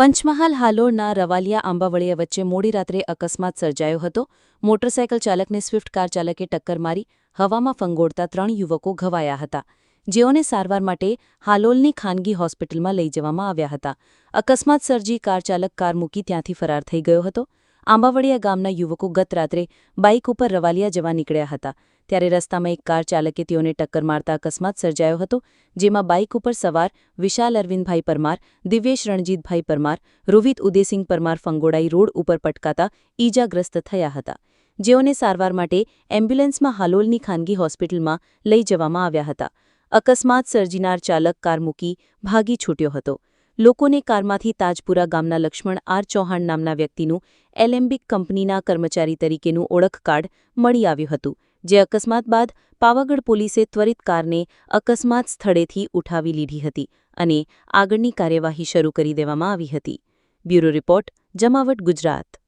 પંચમહાલ હાલોરના રવાલિયા આંબાવળિયા વચ્ચે મોડી રાત્રે અકસ્માત સર્જાયો હતો. મોટરસાયકલ ચાલકને સ્વિફ્ટ કાર ચાલકે ટક્કર મારી હવામાં ફંગોળતા ત્રણ યુવકો ઘવાયા હતા. જેઓને સારવાર માટે હાલોલની ખાનગી હોસ્પિટલમાં લઈ જવામાં આવ્યા હતા. અકસ્માત સર્જી કાર ચાલક કાર મૂકી ત્યાંથી ફરાર થઈ ગયો હતો. આંબાવળિયા ગામના યુવકો ગત રાત્રે બાઇક ઉપર રવાલિયા જવા નીકળ્યા હતા. ત્યારે રસ્તામાં એક કાર ચાલકે તેઓને ટક્કર મારતા અકસ્માત સર્જાયો હતો, જેમાં બાઇક ઉપર સવાર વિશાલ અરવિંદભાઈ પરમાર, દિવ્યેશ રણજીતભાઈ પરમાર, રોહિત ઉદેસિંગ પરમાર ફંગોડાઈ રોડ ઉપર પટકાતા ઈજાગ્રસ્ત થયા હતા. જેઓને સારવાર માટે એમ્બ્યુલન્સમાં હાલોલની ખાનગી હોસ્પિટલમાં લઈ જવામાં આવ્યા હતા. અકસ્માત સર્જીનાર ચાલક કાર મૂકી ભાગી છૂટ્યો હતો. લોકોને કારમાંથી તાજપુરા ગામના લક્ષ્મણ આર ચૌહાણ નામના વ્યક્તિનું એલેમ્બિક કંપનીના કર્મચારી તરીકેનું ઓળખ કાર્ડ મળી આવ્યું હતું, જે અકસ્માત બાદ પાવાગઢ પોલીસે ત્વરિત કારને અકસ્માત સ્થળેથી ઉઠાવી લીધી હતી અને આગળની કાર્યવાહી શરૂ કરી દેવામાં આવી હતી. બ્યુરો રિપોર્ટ, જમાવટ ગુજરાત.